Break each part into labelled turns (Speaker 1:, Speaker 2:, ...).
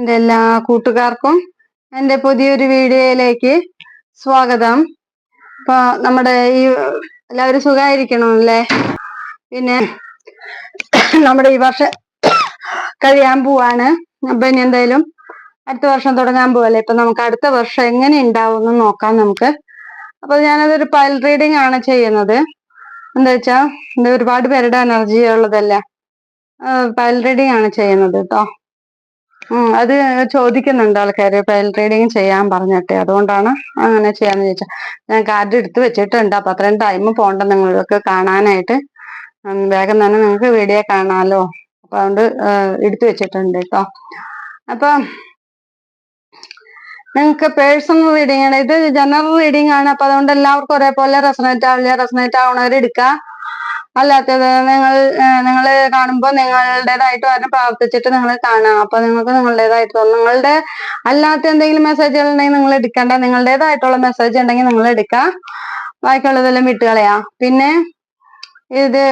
Speaker 1: എന്റെ എല്ലാ കൂട്ടുകാർക്കും എന്റെ പുതിയൊരു വീഡിയോയിലേക്ക് സ്വാഗതം. അപ്പൊ നമ്മുടെ ഈ എല്ലാവരും സുഖമായിരിക്കണമല്ലേ പിന്നെ നമ്മുടെ ഈ വർഷം കഴിയാൻ പോവാണ്. അപ്പൊ ഇനി എന്തായാലും അടുത്ത വർഷം തുടങ്ങാൻ പോവല്ലേ? ഇപ്പൊ നമുക്ക് അടുത്ത വർഷം എങ്ങനെ ഉണ്ടാവും എന്ന് നോക്കാം നമുക്ക്. അപ്പൊ ഞാനതൊരു പൈൽ റീഡിംഗ് ആണ് ചെയ്യുന്നത്. എന്താ വെച്ചാ ഒരുപാട് പേരുടെ എനർജി ഉള്ളതല്ല. പൈൽ റീഡിംഗ് ആണ് ചെയ്യുന്നത് കേട്ടോ അത് ചോദിക്കുന്നുണ്ട് ആൾക്കാര് പൈൽ റീഡിങ് ചെയ്യാൻ പറഞ്ഞിട്ട്. അതുകൊണ്ടാണ് അങ്ങനെ ചെയ്യാന്ന് ചോദിച്ചാൽ ഞാൻ കാർഡ് എടുത്ത് വെച്ചിട്ടുണ്ട്. അപ്പൊ അത്രയും ടൈം പോണ്ട നിങ്ങൾക്ക് കാണാനായിട്ട്. വേഗം തന്നെ നിങ്ങൾക്ക് വീഡിയോ കാണാലോ. അപ്പൊ അതുകൊണ്ട് എടുത്തു വെച്ചിട്ടുണ്ട് കേട്ടോ അപ്പൊ നിങ്ങൾക്ക് പേഴ്സണൽ റീഡിംഗ് ആണ്. ഇത് ജനറൽ റീഡിംഗ് ആണ്. അപ്പൊ അതുകൊണ്ട് എല്ലാവർക്കും ഒരേപോലെ റെസനേറ്റ് ആവില്ല? റെസനേറ്റ് ആവണവർ എടുക്കുക അല്ലാത്തത് നിങ്ങൾ നിങ്ങൾ കാണുമ്പോൾ നിങ്ങളുടേതായിട്ട് അതിനെ പ്രാർത്ഥിച്ചിട്ട് നിങ്ങൾ കാണാം. അപ്പൊ നിങ്ങൾക്ക് നിങ്ങളുടേതായിട്ട് തോന്നും. നിങ്ങളുടെ അല്ലാത്ത എന്തെങ്കിലും മെസ്സേജുകൾ ഉണ്ടെങ്കിൽ നിങ്ങൾ എടുക്കണ്ട. നിങ്ങളുടേതായിട്ടുള്ള മെസ്സേജ് ഉണ്ടെങ്കിൽ നിങ്ങൾ എടുക്കുക ബാക്കിയുള്ളതെല്ലാം വിട്ടുകളയാ പിന്നെ ഇത്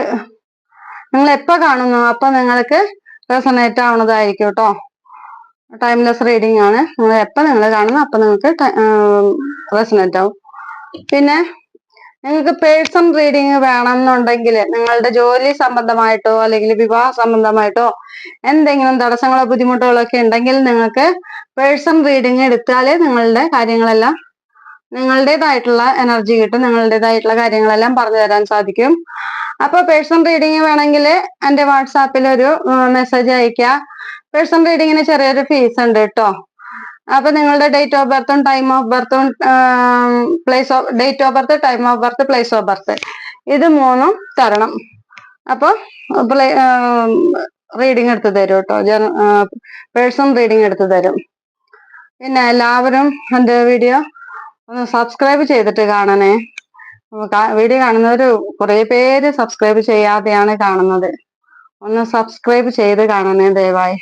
Speaker 1: നിങ്ങൾ എപ്പോ കാണുന്നു? അപ്പൊ നിങ്ങൾക്ക് റെസനേറ്റ് ആവുന്നതായിരിക്കും കേട്ടോ ടൈംലെസ് റീഡിംഗ് ആണ്. നിങ്ങൾ എപ്പോ നിങ്ങൾ കാണുന്നു? അപ്പൊ നിങ്ങൾക്ക് റെസനേറ്റ് ആവും. പിന്നെ നിങ്ങൾക്ക് പേഴ്സൺ റീഡിങ് വേണമെന്നുണ്ടെങ്കിൽ നിങ്ങളുടെ ജോലി സംബന്ധമായിട്ടോ അല്ലെങ്കിൽ വിവാഹ സംബന്ധമായിട്ടോ എന്തെങ്കിലും തടസ്സങ്ങളോ ബുദ്ധിമുട്ടുകളോ ഒക്കെ ഉണ്ടെങ്കിൽ നിങ്ങൾക്ക് പേഴ്സൺ റീഡിങ് എടുത്താലേ നിങ്ങളുടെ കാര്യങ്ങളെല്ലാം നിങ്ങളുടേതായിട്ടുള്ള എനർജി കിട്ടും നിങ്ങളുടേതായിട്ടുള്ള കാര്യങ്ങളെല്ലാം പറഞ്ഞു തരാൻ സാധിക്കും. അപ്പൊ പേഴ്സൺ റീഡിങ് വേണമെങ്കിൽ എന്റെ വാട്സാപ്പിൽ ഒരു മെസ്സേജ് അയക്കുക പേഴ്സൺ റീഡിങ്ങിന് ചെറിയൊരു ഫീസ് ഉണ്ട് കേട്ടോ. അപ്പൊ നിങ്ങളുടെ ഡേറ്റ് ഓഫ് ബർത്തും time of ബർത്തും place of date of birth time of birth place of birth ഇത് മൂന്നും തരണം. അപ്പൊ റീഡിംഗ് എടുത്ത് തരും കേട്ടോ. പേഴ്സൺ റീഡിംഗ് എടുത്ത് തരും. പിന്നെ എല്ലാവരും എന്റെ വീഡിയോ ഒന്ന് സബ്സ്ക്രൈബ് ചെയ്തിട്ട് കാണണേ. വീഡിയോ കാണുന്നവർ കുറെ പേര് സബ്സ്ക്രൈബ് ചെയ്യാതെയാണ് കാണുന്നത്. ഒന്ന് സബ്സ്ക്രൈബ് ചെയ്ത് കാണണേ ദയവായി.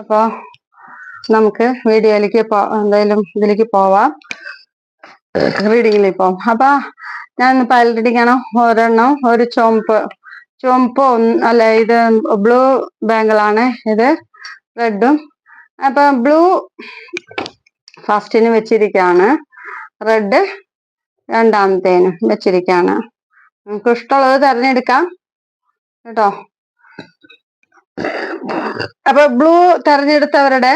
Speaker 1: അപ്പോ നമുക്ക് വീഡിയോയിലേക്ക് പോ എന്തായാലും ഇതിലേക്ക് പോവാം. റീഡിങ്ങിലേക്ക് പോവാം. അപ്പൊ ഞാൻ റീഡിംഗ് ആണ് ഒരെണ്ണം ഒരു ചുവപ്പ് ചുവപ്പ് അല്ല ഇത് ബ്ലൂ ബാങ്കിളാണ് ഇത് റെഡും. അപ്പൊ ബ്ലൂ ഫസ്റ്റിന് വെച്ചിരിക്കുകയാണ് റെഡ് രണ്ടാമത്തേനും വെച്ചിരിക്കുകയാണ് നമുക്ക് ഇഷ്ടമുള്ളത് തിരഞ്ഞെടുക്കാം കേട്ടോ. അപ്പൊ ബ്ലൂ തെരഞ്ഞെടുത്തവരുടെ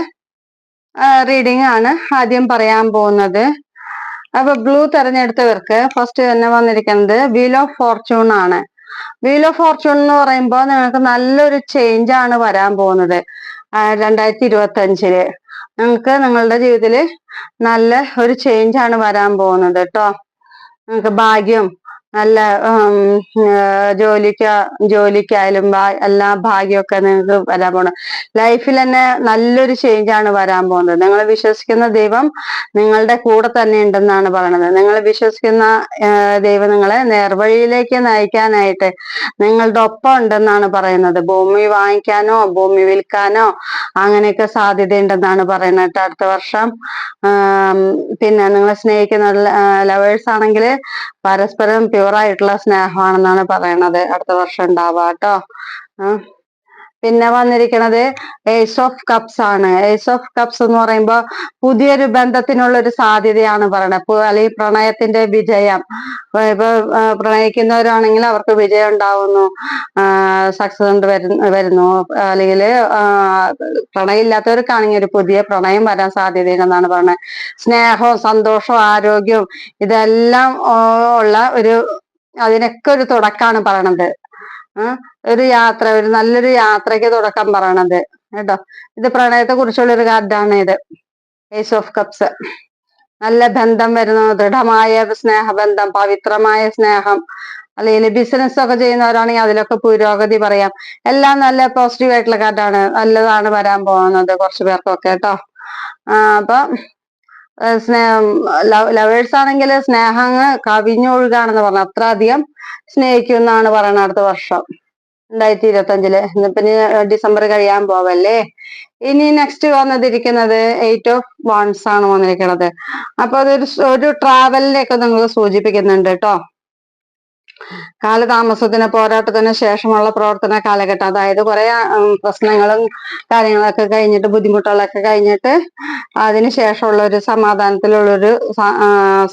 Speaker 1: റീഡിംഗ് ആണ് ആദ്യം പറയാൻ പോകുന്നത്. അപ്പൊ ബ്ലൂ തെരഞ്ഞെടുത്തവർക്ക് ഫസ്റ്റ് തന്നെ വന്നിരിക്കുന്നത് വീൽ ഓഫ് ഫോർച്യൂൺ ആണ്. വീൽ ഓഫ് ഫോർച്യൂൺ എന്ന് പറയുമ്പോൾ നിങ്ങൾക്ക് നല്ലൊരു ചേഞ്ച് ആണ് വരാൻ പോകുന്നത്. രണ്ടായിരത്തി ഇരുപത്തി അഞ്ചിൽ നിങ്ങൾക്ക് നിങ്ങളുടെ ജീവിതത്തിൽ നല്ല ഒരു ചേഞ്ച് ആണ് വരാൻ പോകുന്നത് കേട്ടോ നിങ്ങൾക്ക് ഭാഗ്യം നല്ല ജോലിക്ക് ജോലിക്കായാലും എല്ലാ ഭാഗ്യമൊക്കെ നിങ്ങൾക്ക് വരാൻ പോകണം ലൈഫിൽ തന്നെ നല്ലൊരു ചേഞ്ച് ആണ് വരാൻ പോകുന്നത്. നിങ്ങൾ വിശ്വസിക്കുന്ന ദൈവം നിങ്ങളുടെ കൂടെ തന്നെ ഉണ്ടെന്നാണ് പറയുന്നത് നിങ്ങൾ വിശ്വസിക്കുന്ന ദൈവം നിങ്ങളെ നേർവഴിയിലേക്ക് നയിക്കാനായിട്ട് നിങ്ങളുടെ ഒപ്പം ഉണ്ടെന്നാണ് പറയുന്നത്. ഭൂമി വാങ്ങിക്കാനോ ഭൂമി വിൽക്കാനോ അങ്ങനെയൊക്കെ സാധ്യതയുണ്ടെന്നാണ് പറയുന്നത്. അടുത്ത വർഷം പിന്നെ നിങ്ങളെ സ്നേഹിക്കുന്ന ലവേഴ്സ് ആണെങ്കിൽ പരസ്പരം പ്യുവർ ആയിട്ടുള്ള സ്നേഹമാണെന്നാണ് പറയണത്. അടുത്ത വർഷം ഉണ്ടാവാട്ടോ പിന്നെ വന്നിരിക്കുന്നത് ഏസ് ഓഫ് കപ്സ് ആണ്. ഏസ് ഓഫ് കപ്സ് എന്ന് പറയുമ്പോൾ പുതിയൊരു ബന്ധത്തിനുള്ള ഒരു സാധ്യതയാണ് പറയുന്നത് അല്ലെങ്കിൽ പ്രണയത്തിന്റെ വിജയം. ഇപ്പൊ പ്രണയിക്കുന്നവരാണെങ്കിൽ അവർക്ക് വിജയം ഉണ്ടാവുന്നു. സക്സസ് വരുന്നു വരുന്നു. അല്ലെങ്കിൽ പ്രണയമില്ലാത്തവർക്കാണെങ്കിൽ ഒരു പുതിയ പ്രണയം വരാൻ സാധ്യതയുണ്ടെന്നാണ് പറയുന്നത് സ്നേഹവും സന്തോഷവും ആരോഗ്യവും ഇതെല്ലാം ഉള്ള ഒരു അതിനൊക്കെ ഒരു തുടക്കമാണ് പറയണത്. ഒരു യാത്ര ഒരു നല്ലൊരു യാത്രയ്ക്ക് തുടക്കം പറയണത്. കേട്ടോ? ഇത് പ്രണയത്തെ കുറിച്ചുള്ള ഒരു കാർഡാണ് ഇത്. ഏസ് ഓഫ് കപ്സ് നല്ല ബന്ധം വരുന്നു ദൃഢമായ സ്നേഹബന്ധം പവിത്രമായ സ്നേഹം. അല്ലെങ്കിൽ ബിസിനസ് ഒക്കെ ചെയ്യുന്നവരാണെങ്കിൽ അതിലൊക്കെ പുരോഗതി പറയാം. എല്ലാം നല്ല പോസിറ്റീവ് ആയിട്ടുള്ള കാർഡാണ്. നല്ലതാണ് വരാൻ പോകുന്നത് കുറച്ചു പേർക്കൊക്കെ കേട്ടോ? അപ്പൊ ലവേഴ്സ് ആണെങ്കിൽ സ്നേഹങ്ങ് കവിഞ്ഞൊഴുകാണെന്ന് പറഞ്ഞു. അത്ര അധികം സ്നേഹിക്കും എന്നാണ് പറയുന്നത് അടുത്ത വർഷം രണ്ടായിരത്തി ഇരുപത്തി അഞ്ചിൽ ഇന്നിപ്പിനി ഡിസംബർ കഴിയാൻ പോവല്ലേ? ഇനി നെക്സ്റ്റ് വന്നതിരിക്കുന്നത് എയ്റ്റ് ഓഫ് വൺസ് ആണ് വന്നിരിക്കുന്നത്. അപ്പൊ അതൊരു ഒരു ട്രാവലിനെയൊക്കെ നിങ്ങൾ സൂചിപ്പിക്കുന്നുണ്ട് കേട്ടോ. കാലതാമസത്തിന് പോരാട്ടത്തിന് ശേഷമുള്ള പ്രവർത്തന കാലഘട്ടം. അതായത് കുറെ പ്രശ്നങ്ങളും കാര്യങ്ങളൊക്കെ കഴിഞ്ഞിട്ട് ബുദ്ധിമുട്ടുകളൊക്കെ കഴിഞ്ഞിട്ട് അതിന് ശേഷമുള്ള ഒരു സമാധാനത്തിലുള്ളൊരു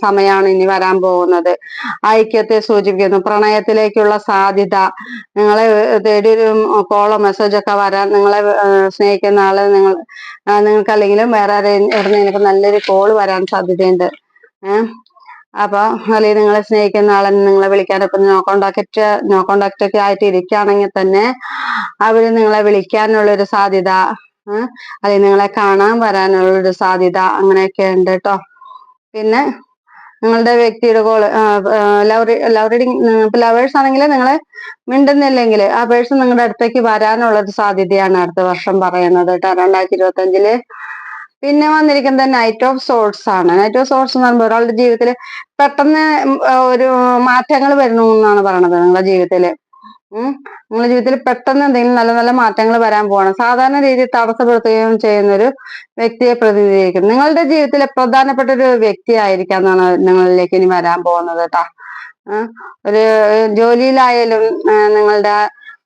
Speaker 1: സമയമാണ് ഇനി വരാൻ പോകുന്നത്. ഐക്യത്തെ സൂചിപ്പിക്കുന്നു. പ്രണയത്തിലേക്കുള്ള സാധ്യത. നിങ്ങളെ തേടി ഒരു കോളോ മെസ്സേജ് ഒക്കെ വരാൻ നിങ്ങളെ സ്നേഹിക്കുന്ന ആൾ നിങ്ങൾ നിങ്ങൾക്ക് അല്ലെങ്കിലും വേറെ നിങ്ങൾക്ക് നല്ലൊരു കോൾ വരാൻ സാധ്യതയുണ്ട്. ഏഹ് അപ്പൊ അല്ലെങ്കിൽ നിങ്ങളെ സ്നേഹിക്കുന്ന ആളെ നിങ്ങളെ വിളിക്കാൻ ഇപ്പൊ നോ കോണ്ടാക്ട് നോ കോണ്ടാക്ട് ഒക്കെ ആയിട്ട് ഇരിക്കുകയാണെങ്കിൽ തന്നെ അവർ നിങ്ങളെ വിളിക്കാനുള്ള ഒരു സാധ്യത അല്ലെ നിങ്ങളെ കാണാൻ വരാനുള്ള ഒരു സാധ്യത അങ്ങനെയൊക്കെ ഉണ്ട് കേട്ടോ പിന്നെ നിങ്ങളുടെ വ്യക്തിയുടെ call love love reading lovers ആണെങ്കിൽ നിങ്ങളെ മിണ്ടുന്നില്ലെങ്കിൽ ആ പേഴ്സൺ നിങ്ങളുടെ അടുത്തേക്ക് വരാനുള്ള ഒരു സാധ്യതയാണ് അടുത്ത വർഷം പറയുന്നത് കേട്ടോ രണ്ടായിരത്തി ഇരുപത്തി അഞ്ചിൽ പിന്നെ വന്നിരിക്കുന്നത് നൈറ്റ് ഓഫ് സോർട്സ് ആണ്. നൈറ്റ് ഓഫ് സോർട്സ് എന്ന് പറയുമ്പോൾ ഒരാളുടെ ജീവിതത്തിൽ പെട്ടെന്ന് ഒരു മാറ്റങ്ങൾ വരുന്നു എന്നാണ് പറയണത് നിങ്ങളുടെ ജീവിതത്തിൽ. ഉം? നിങ്ങളുടെ ജീവിതത്തിൽ പെട്ടെന്ന് എന്തെങ്കിലും നല്ല നല്ല മാറ്റങ്ങൾ വരാൻ പോവാണ്. സാധാരണ രീതിയിൽ തടസ്സപ്പെടുത്തുകയും ചെയ്യുന്ന ഒരു വ്യക്തിയെ പ്രതിനിധീകരിക്കും നിങ്ങളുടെ ജീവിതത്തിലെ പ്രധാനപ്പെട്ട ഒരു വ്യക്തി ആയിരിക്കാം എന്നാണ് നിങ്ങളിലേക്ക് ഇനി വരാൻ പോകുന്നത് കേട്ടാ ഒരു ജോലിയിലായാലും നിങ്ങളുടെ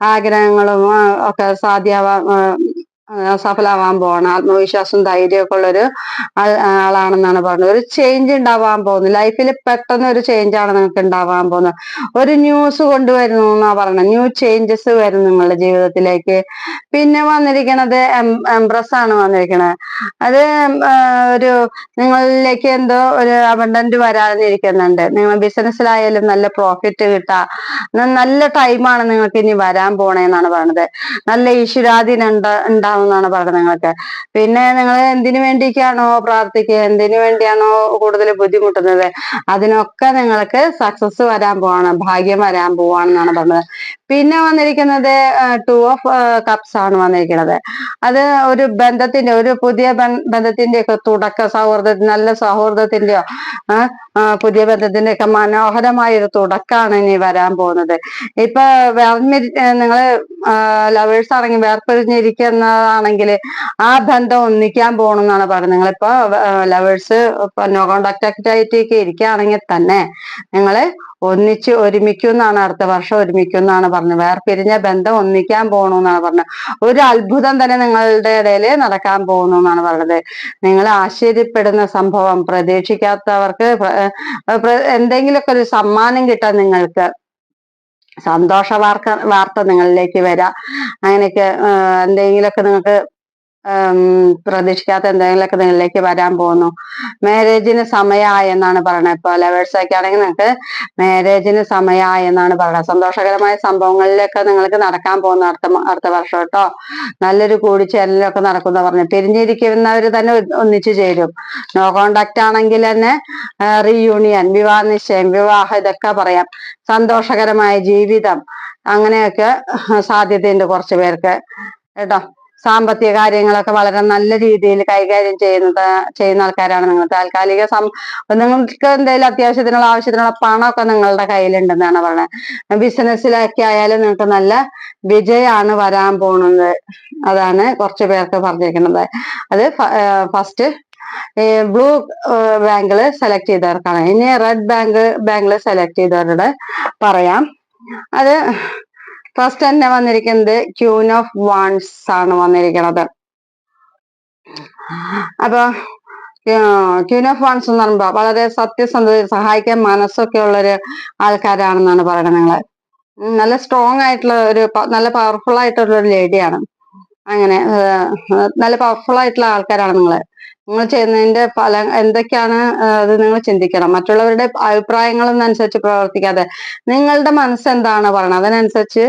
Speaker 1: ആഗ്രഹങ്ങളും ഒക്കെ സാധ്യമാവാൻ സഫലമാവാൻ പോവാണ്. ആത്മവിശ്വാസം ധൈര്യമൊക്കെ ഉള്ളൊരു ആളാണെന്നാണ് പറഞ്ഞത്. ഒരു ചേഞ്ച് ഉണ്ടാവാൻ പോകുന്നു. ലൈഫിൽ പെട്ടെന്ന് ഒരു ചേഞ്ച് ആണ് നിങ്ങൾക്ക് ഉണ്ടാവാൻ പോകുന്നത്. ഒരു ന്യൂസ് കൊണ്ടുവരുന്നു എന്നാ പറഞ്ഞത് ന്യൂ ചേഞ്ചസ് വരും നിങ്ങളുടെ ജീവിതത്തിലേക്ക്. പിന്നെ വന്നിരിക്കണത് എംപ്രസ് ആണ് വന്നിരിക്കുന്നത് അത് ഒരു നിങ്ങളിലേക്ക് എന്തോ ഒരു അബണ്ടന്റ് വരാതിരിക്കുന്നുണ്ട് നിങ്ങൾ ബിസിനസ്സിലായാലും നല്ല പ്രോഫിറ്റ് കിട്ടാ. നല്ല ടൈമാണ് നിങ്ങൾക്ക് ഇനി വരാൻ പോണേന്നാണ് പറഞ്ഞത്. നല്ല ഈശ്വരാധീനം ഉണ്ട ഉണ്ടാവുമെന്നാണ് പറയുന്നത് നിങ്ങൾക്ക് പിന്നെ നിങ്ങൾ എന്തിനു വേണ്ടിയൊക്കെയാണോ പ്രാർത്ഥിക്കുക? എന്തിനു വേണ്ടിയാണോ കൂടുതൽ ബുദ്ധിമുട്ടുന്നത്? അതിനൊക്കെ നിങ്ങൾക്ക് സക്സസ് വരാൻ പോവാണ് ഭാഗ്യം വരാൻ പോവാണെന്നാണ് പറഞ്ഞത്. പിന്നെ വന്നിരിക്കുന്നത് ടു ഓഫ് കപ്സ് ആണ് വന്നിരിക്കുന്നത്. അത് ഒരു ബന്ധത്തിന്റെ ഒരു പുതിയ ബന്ധത്തിന്റെ ഒക്കെ തുടക്ക സൗഹൃദ നല്ല സൗഹൃദത്തിന്റെയോ പുതിയ ബന്ധത്തിന്റെ ഒക്കെ മനോഹരമായ ഒരു തുടക്കമാണ് ഇനി വരാൻ പോകുന്നത്. ഇപ്പൊ വേർമിരി നിങ്ങൾ ലവേഴ്സ് ആണെങ്കിൽ വേർപിരിഞ്ഞിരിക്കുന്നതാണെങ്കിൽ ആ ബന്ധം ഒന്നിക്കാൻ പോകണമെന്നാണ് പറയുന്നത് നിങ്ങളിപ്പോ ലവേഴ്സ് നോ കോണ്ടാക്ട് ആയിട്ടൊക്കെ ഇരിക്കുകയാണെങ്കിൽ തന്നെ നിങ്ങൾ ഒന്നിച്ച് ഒരുമിക്കും എന്നാണ് അടുത്ത വർഷം ഒരുമിക്കും എന്നാണ് പറഞ്ഞത് വേർപിരിഞ്ഞ ബന്ധം ഒന്നിക്കാൻ പോകണു എന്നാണ് പറഞ്ഞത്. ഒരു അത്ഭുതം തന്നെ നിങ്ങളുടെ ഇടയിൽ നടക്കാൻ പോകുന്നു എന്നാണ് പറഞ്ഞത്. നിങ്ങൾ ആശ്ചര്യപ്പെടുന്ന സംഭവം പ്രതീക്ഷിക്കാത്തവർക്ക് എന്തെങ്കിലുമൊക്കെ ഒരു സമ്മാനം കിട്ടാൻ നിങ്ങൾക്ക് സന്തോഷ വാർത്ത വാർത്ത നിങ്ങളിലേക്ക് വരാം. അങ്ങനെയൊക്കെ എന്തെങ്കിലുമൊക്കെ നിങ്ങൾക്ക് പ്രതീക്ഷിക്കാത്ത എന്തെങ്കിലുമൊക്കെ നിങ്ങളിലേക്ക് വരാൻ പോകുന്നു. മാരേജിന് സമയമായി എന്നാണ് പറയുന്നത്. ഇപ്പൊ ലവേഴ്സ് ഒക്കെ ആണെങ്കിൽ നിങ്ങൾക്ക് മാരേജിന് സമയമായി എന്നാണ് പറയുന്നത്. സന്തോഷകരമായ സംഭവങ്ങളിലൊക്കെ നിങ്ങൾക്ക് നടക്കാൻ പോകുന്ന അടുത്ത അടുത്ത വർഷം കേട്ടോ. നല്ലൊരു കൂടിച്ചേരലൊക്കെ നടക്കുന്ന പറഞ്ഞു പിരിഞ്ഞിരിക്കുന്നവർ തന്നെ ഒന്നിച്ചു ചേരും. നോ കോണ്ടാക്ട് ആണെങ്കിൽ തന്നെ റീയൂണിയൻ വിവാഹ നിശ്ചയം വിവാഹം ഇതൊക്കെ പറയാം. സന്തോഷകരമായ ജീവിതം അങ്ങനെയൊക്കെ സാധ്യതയുണ്ട് കുറച്ചു പേർക്ക്. കേട്ടോ. സാമ്പത്തിക കാര്യങ്ങളൊക്കെ വളരെ നല്ല രീതിയിൽ കൈകാര്യം ചെയ്യുന്നത് ചെയ്യുന്ന ആൾക്കാരാണ് നിങ്ങൾ. താൽക്കാലിക സം നിങ്ങൾക്ക് എന്തെങ്കിലും അത്യാവശ്യത്തിനുള്ള ആവശ്യത്തിനുള്ള പണമൊക്കെ നിങ്ങളുടെ കയ്യിലുണ്ടെന്നാണ് പറയുന്നത്. ബിസിനസ്സിലൊക്കെ ആയാലും നിങ്ങൾക്ക് നല്ല വിജയമാണ് വരാൻ പോകുന്നത്. അതാണ് കുറച്ച് പേർക്ക് പറഞ്ഞിരിക്കുന്നത്. അത് ഫസ്റ്റ് ബ്ലൂ ബാങ്കിൽ സെലക്ട് ചെയ്തവർക്കാണ്. ഇനി റെഡ് ബാങ്ക് ബാങ്കിൽ സെലക്ട് ചെയ്തവരുടെ പറയാം. അത് ഫസ്റ്റ് തന്നെ വന്നിരിക്കുന്നത് ക്യൂൻ ഓഫ് വാൺസ് ആണ് വന്നിരിക്കുന്നത്. അപ്പൊ ക്യൂൻ ഓഫ് വാൺസ് എന്ന് പറയുമ്പോ വളരെ സത്യസന്ധത സഹായിക്കാൻ മനസ്സൊക്കെ ഉള്ളൊരു ആൾക്കാരാണെന്നാണ് പറയുന്നത് നിങ്ങൾ. നല്ല സ്ട്രോങ് ആയിട്ടുള്ള ഒരു നല്ല പവർഫുൾ ആയിട്ടുള്ള ഒരു ലേഡിയാണ് അങ്ങനെ നല്ല പവർഫുൾ ആയിട്ടുള്ള ആൾക്കാരാണ് നിങ്ങൾ. നിങ്ങൾ ചെയ്യുന്നതിന്റെ ഫലം എന്തൊക്കെയാണ് അത് നിങ്ങൾ ചിന്തിക്കണം. മറ്റുള്ളവരുടെ അഭിപ്രായങ്ങളൊന്നും അനുസരിച്ച് പ്രവർത്തിക്കാതെ നിങ്ങളുടെ മനസ്സ് എന്താണ് പറയുന്നത് അതിനനുസരിച്ച്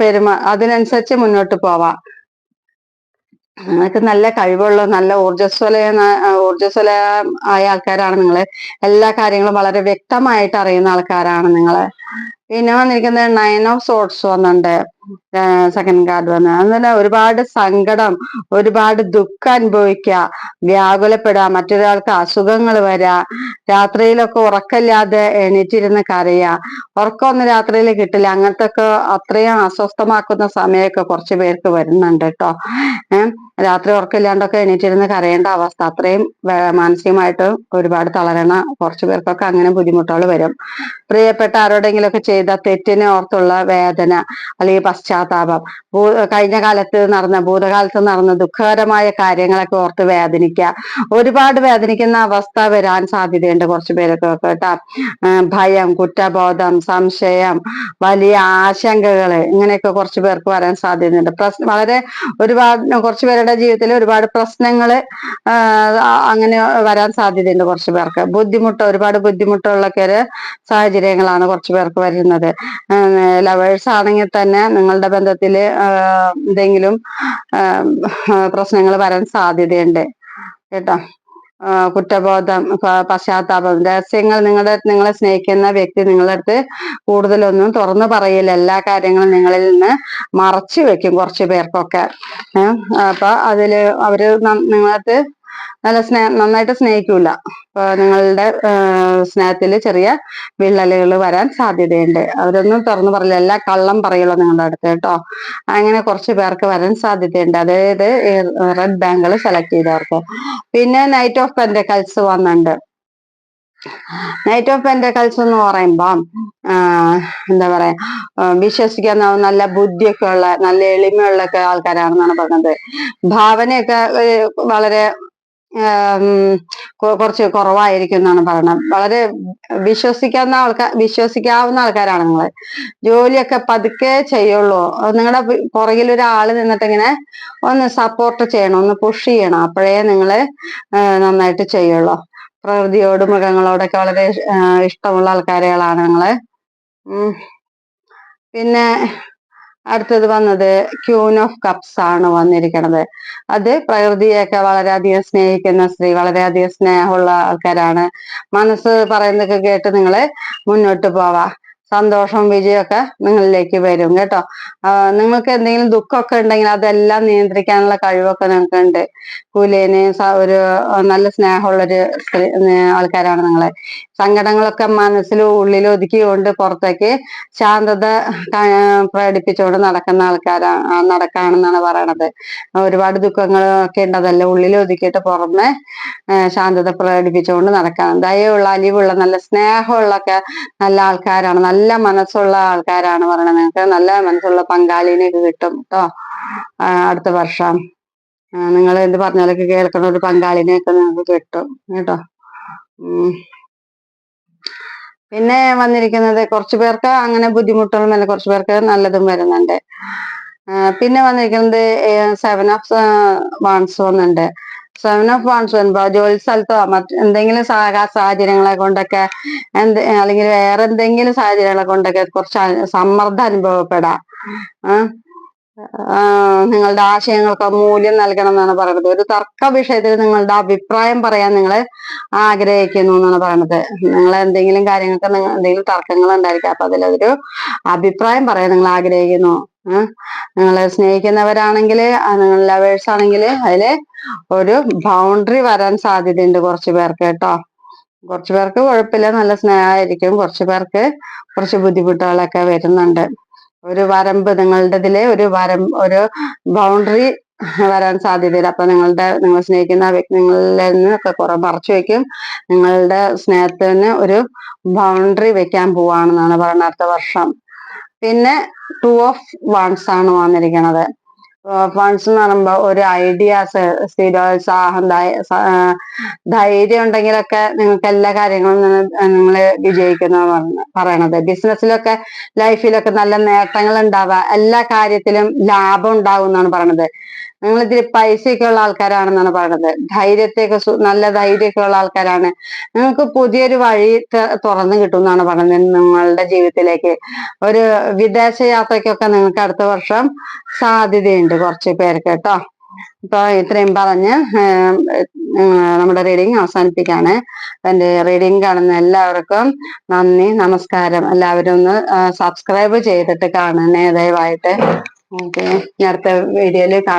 Speaker 1: പെരുമാ അതിനനുസരിച്ച് മുന്നോട്ട് പോവാം. നിങ്ങൾക്ക് നല്ല കഴിവുള്ള നല്ല ഊർജസ്വല ഊർജസ്വല ആയ ആൾക്കാരാണ് നിങ്ങൾ. എല്ലാ കാര്യങ്ങളും വളരെ വ്യക്തമായിട്ട് അറിയുന്ന ആൾക്കാരാണ് നിങ്ങൾ. പിന്നെ വന്നിരിക്കുന്നത് നയൻ ഓഫ് സോട്സ് വന്നിട്ടുണ്ട് സെക്കൻഡ് കാർഡ് വന്ന്. അതുപോലെ ഒരുപാട് സങ്കടം ഒരുപാട് ദുഃഖം അനുഭവിക്കുക വ്യാകുലപ്പെടുക മറ്റൊരാൾക്ക് അസുഖങ്ങൾ വരാ. രാത്രിയിലൊക്കെ ഉറക്കമില്ലാതെ എണീറ്റിരുന്ന് കരയുക ഉറക്കമൊന്നും രാത്രിയിൽ കിട്ടില്ല. അങ്ങനത്തെ ഒക്കെ അത്രയും അസ്വസ്ഥമാക്കുന്ന സമയമൊക്കെ കുറച്ച് പേർക്ക് വരുന്നുണ്ട് കേട്ടോ ഏഹ് രാത്രി ഉറക്കമില്ലാണ്ടൊക്കെ എണീറ്റിരുന്ന് കരയേണ്ട അവസ്ഥ. അത്രയും മാനസികമായിട്ട് ഒരുപാട് തളരണ കുറച്ചു പേർക്കൊക്കെ അങ്ങനെ ബുദ്ധിമുട്ടുകൾ വരും. പ്രിയപ്പെട്ട ആരോടെങ്കിലും ഒക്കെ ചെയ്ത തെറ്റിനെ ഓർത്തുള്ള വേദന അല്ലെങ്കിൽ പശ്ചാത്താപം ഭൂ കഴിഞ്ഞ കാലത്ത് നടന്ന ഭൂതകാലത്ത് നടന്ന ദുഃഖകരമായ കാര്യങ്ങളൊക്കെ ഓർത്ത് വേദനിക്കുക ഒരുപാട് വേദനിക്കുന്ന അവസ്ഥ വരാൻ സാധ്യതയുണ്ട് കുറച്ചു പേരൊക്കെ കേട്ടോ. ഭയം കുറ്റബോധം സംശയം വലിയ ആശങ്കകൾ ഇങ്ങനെയൊക്കെ കുറച്ചു പേർക്ക് വരാൻ സാധ്യതയുണ്ട്. പ്രശ്നം വളരെ ഒരുപാട് കുറച്ചു പേരുടെ ജീവിതത്തിൽ ഒരുപാട് പ്രശ്നങ്ങൾ അങ്ങനെ വരാൻ സാധ്യതയുണ്ട് കുറച്ച് പേർക്ക്. ബുദ്ധിമുട്ട് ഒരുപാട് ബുദ്ധിമുട്ടുള്ളൊക്കെ ഒരു സാഹചര്യങ്ങളാണ് കുറച്ച് പേർക്ക് വരുന്നത്. ലവേഴ്സ് ആണെങ്കിൽ തന്നെ നിങ്ങളുടെ ബന്ധത്തിൽ എന്തെങ്കിലും പ്രശ്നങ്ങൾ വരാൻ സാധ്യതയുണ്ട്. കേട്ടോ? കുറ്റബോധം പശ്ചാത്താപം രഹസ്യങ്ങൾ നിങ്ങളുടെ നിങ്ങളെ സ്നേഹിക്കുന്ന വ്യക്തി നിങ്ങളുടെ അടുത്ത് കൂടുതലൊന്നും തുറന്നു പറയില്ല. എല്ലാ കാര്യങ്ങളും നിങ്ങളിൽ നിന്ന് മറച്ചു വെക്കും കുറച്ചു പേർക്കൊക്കെ. അപ്പൊ അതിൽ അവർ നിങ്ങളുടെ നിങ്ങളടുത്ത് നല്ല സ്നേ നന്നായിട്ട് സ്നേഹിക്കൂല. അപ്പൊ നിങ്ങളുടെ സ്നേഹത്തിൽ ചെറിയ വിള്ളലുകൾ വരാൻ സാധ്യതയുണ്ട്. അവരൊന്നും തുറന്നു പറയില്ല. എല്ലാ കള്ളം പറയുള്ളൂ നിങ്ങളുടെ അടുത്ത് കേട്ടോ. അങ്ങനെ കുറച്ച് പേർക്ക് വരാൻ സാധ്യതയുണ്ട്. അതായത് റെഡ് ബാങ്കുകൾ സെലക്ട് ചെയ്തവർക്ക്. പിന്നെ നൈറ്റ് ഓഫ് പെൻഡക്കൽസ് വന്നിട്ടുണ്ട്. നൈറ്റ് ഓഫ് പെൻഡക്കൽസ് എന്ന് പറയുമ്പം എന്താ പറയാ വിശ്വസിക്കാൻ നല്ല ബുദ്ധിയൊക്കെ ഉള്ള നല്ല എളിമയുള്ള ആൾക്കാരാണെന്നാണ് പറഞ്ഞത്. ഭാവനയൊക്കെ വളരെ കുറച്ച് കുറവായിരിക്കും എന്നാണ് പറയുന്നത് വളരെ വിശ്വസിക്കാവുന്ന ആൾക്കാർ വിശ്വസിക്കാവുന്ന ആൾക്കാരാണ് നിങ്ങൾ ജോലിയൊക്കെ പതുക്കെ ചെയ്യുള്ളൂ. നിങ്ങളുടെ പുറകിൽ ഒരാൾ നിന്നിട്ട് ഇങ്ങനെ ഒന്ന് സപ്പോർട്ട് ചെയ്യണം ഒന്ന് പുഷ് ചെയ്യണം. അപ്പോഴേ നിങ്ങൾ നന്നായിട്ട് ചെയ്യുള്ളൂ. പ്രകൃതിയോട് മൃഗങ്ങളോടൊക്കെ വളരെ ഇഷ്ടമുള്ള ആൾക്കാരുകളാണ് നിങ്ങൾ. പിന്നെ അടുത്തത് വന്നത് ക്യൂൻ ഓഫ് കപ്സ് ആണ് വന്നിരിക്കുന്നത് അത് പ്രകൃതിയൊക്കെ വളരെയധികം സ്നേഹിക്കുന്ന സ്ത്രീ വളരെയധികം സ്നേഹമുള്ള ആൾക്കാരാണ്. മനസ്സ് പറയുന്നതൊക്കെ കേട്ട് നിങ്ങൾ മുന്നോട്ട് പോവാ. സന്തോഷം വിജയമൊക്കെ നിങ്ങളിലേക്ക് വരും കേട്ടോ. നിങ്ങൾക്ക് എന്തെങ്കിലും ദുഃഖമൊക്കെ ഉണ്ടെങ്കിൽ അതെല്ലാം നിയന്ത്രിക്കാനുള്ള കഴിവൊക്കെ നിങ്ങൾക്ക് ഉണ്ട് കുലീന് ഒരു നല്ല സ്നേഹമുള്ളൊരു ആൾക്കാരാണ് നിങ്ങൾ. സങ്കടങ്ങളൊക്കെ മനസ്സിൽ ഉള്ളിൽ ഒതുക്കിക്കൊണ്ട് പുറത്തേക്ക് ശാന്തത പ്രകടിപ്പിച്ചുകൊണ്ട് നടക്കുന്ന ആൾക്കാരാണ് നടക്കാണെന്നാണ് പറയണത്. ഒരുപാട് ദുഃഖങ്ങളൊക്കെ ഉണ്ടതല്ല ഉള്ളിൽ ഒതുക്കിയിട്ട് പുറമെ ശാന്തത പ്രകടിപ്പിച്ചുകൊണ്ട് നടക്കാൻ ദയയുള്ള അലിവുള്ള നല്ല സ്നേഹമുള്ള ഒക്കെ നല്ല ആൾക്കാരാണ്. നല്ല മനസ്സുള്ള ആൾക്കാരാണ് പറയണത്. നിങ്ങൾക്ക് നല്ല മനസ്സുള്ള പങ്കാളിനെയൊക്കെ കിട്ടും കേട്ടോ അടുത്ത വർഷം. നിങ്ങൾ എന്ത് പറഞ്ഞാലൊക്കെ കേൾക്കണ ഒരു പങ്കാളിനെയൊക്കെ നിങ്ങൾക്ക് കിട്ടും. കേട്ടോ. ഉം. പിന്നെ വന്നിരിക്കുന്നത് കുറച്ചു പേർക്ക് അങ്ങനെ ബുദ്ധിമുട്ടുകളും അല്ല കുറച്ചു പേർക്ക് നല്ലതും വരുന്നുണ്ട്. പിന്നെ വന്നിരിക്കുന്നത് സെവൻ ഓഫ് വാൺസ് വന്നുണ്ട് സെവൻ ഓഫ് വാൺസ് വരുമ്പോ ജോലി സ്ഥലത്തോ മറ്റ് എന്തെങ്കിലും സാഹചര്യങ്ങളെ കൊണ്ടൊക്കെ എന്ത് അല്ലെങ്കിൽ വേറെ എന്തെങ്കിലും സാഹചര്യങ്ങളെ കൊണ്ടൊക്കെ കുറച്ച് സമ്മർദ്ദം അനുഭവപ്പെടാം. നിങ്ങളുടെ ആശയങ്ങൾക്ക് മൂല്യം നൽകണം എന്നാണ് പറയുന്നത്. ഒരു തർക്ക വിഷയത്തിൽ നിങ്ങളുടെ അഭിപ്രായം പറയാൻ നിങ്ങൾ ആഗ്രഹിക്കുന്നു എന്നാണ് പറയുന്നത്. നിങ്ങൾ എന്തെങ്കിലും കാര്യങ്ങൾക്ക് നിങ്ങൾ എന്തെങ്കിലും തർക്കങ്ങൾ ഉണ്ടായിരിക്കും അപ്പൊ അതിലൊരു അഭിപ്രായം പറയാൻ നിങ്ങൾ ആഗ്രഹിക്കുന്നു. നിങ്ങൾ സ്നേഹിക്കുന്നവരാണെങ്കിൽ നിങ്ങൾ ലവേഴ്സ് ആണെങ്കിൽ അതിൽ ഒരു ബൗണ്ടറി വരാൻ സാധ്യതയുണ്ട് കുറച്ചു പേർക്ക് കേട്ടോ. കുറച്ചു പേർക്ക് കുഴപ്പമില്ല നല്ല സ്നേഹമായിരിക്കും. കുറച്ചു പേർക്ക് കുറച്ച് ബുദ്ധിമുട്ടുകളൊക്കെ വരുന്നുണ്ട്. ഒരു വരമ്പ് നിങ്ങളുടെ ഇതിൽ ഒരു വരം ഒരു ബൗണ്ടറി വരാൻ സാധ്യതയില്ല. അപ്പൊ നിങ്ങളുടെ നിങ്ങൾ സ്നേഹിക്കുന്ന വ്യക്തി നിങ്ങളിൽ നിന്നൊക്കെ കുറെ മറച്ചു വെക്കും നിങ്ങളുടെ സ്നേഹത്തിന് ഒരു ബൗണ്ടറി വെക്കാൻ പോവാണെന്നാണ് പറയുന്നത് അടുത്ത വർഷം. പിന്നെ ടു ഓഫ് വൺസ് ആണ് വന്നിരിക്കുന്നത് വൺസ് എന്ന് പറയുമ്പോ ഒരു ഐഡിയാസ് സ്ഥിരോത്സാഹം ധൈര്യം ഉണ്ടെങ്കിലൊക്കെ നിങ്ങൾക്ക് എല്ലാ കാര്യങ്ങളും നിങ്ങൾ വിജയിക്കുന്ന പറയണത്. ബിസിനസ്സിലൊക്കെ ലൈഫിലൊക്കെ നല്ല നേട്ടങ്ങൾ ഉണ്ടാവുക എല്ലാ കാര്യത്തിലും ലാഭം ഉണ്ടാവും എന്നാണ് പറയണത്. നിങ്ങൾ ഇതിൽ പൈസയൊക്കെ ഉള്ള ആൾക്കാരാണെന്നാണ് പറയുന്നത്. ധൈര്യത്തെയൊക്കെ നല്ല ധൈര്യമൊക്കെ ഉള്ള ആൾക്കാരാണ്. നിങ്ങൾക്ക് പുതിയൊരു വഴി തുറന്നു കിട്ടും എന്നാണ് പറയുന്നത് നിങ്ങളുടെ ജീവിതത്തിലേക്ക്. ഒരു വിദേശ യാത്രയ്ക്കൊക്കെ നിങ്ങൾക്ക് അടുത്ത വർഷം സാധ്യതയുണ്ട് കുറച്ച് പേർക്ക് കേട്ടോ. ഇപ്പൊ ഇത്രയും പറഞ്ഞ് നമ്മുടെ റീഡിങ് അവസാനിപ്പിക്കാണ്. എന്റെ റീഡിങ് കാണുന്ന എല്ലാവർക്കും നന്ദി നമസ്കാരം. എല്ലാവരും ഒന്ന് സബ്സ്ക്രൈബ് ചെയ്തിട്ട് കാണണേ ദയവായിട്ട്. ഓക്കെ അടുത്ത വീഡിയോയിൽ കാണാം.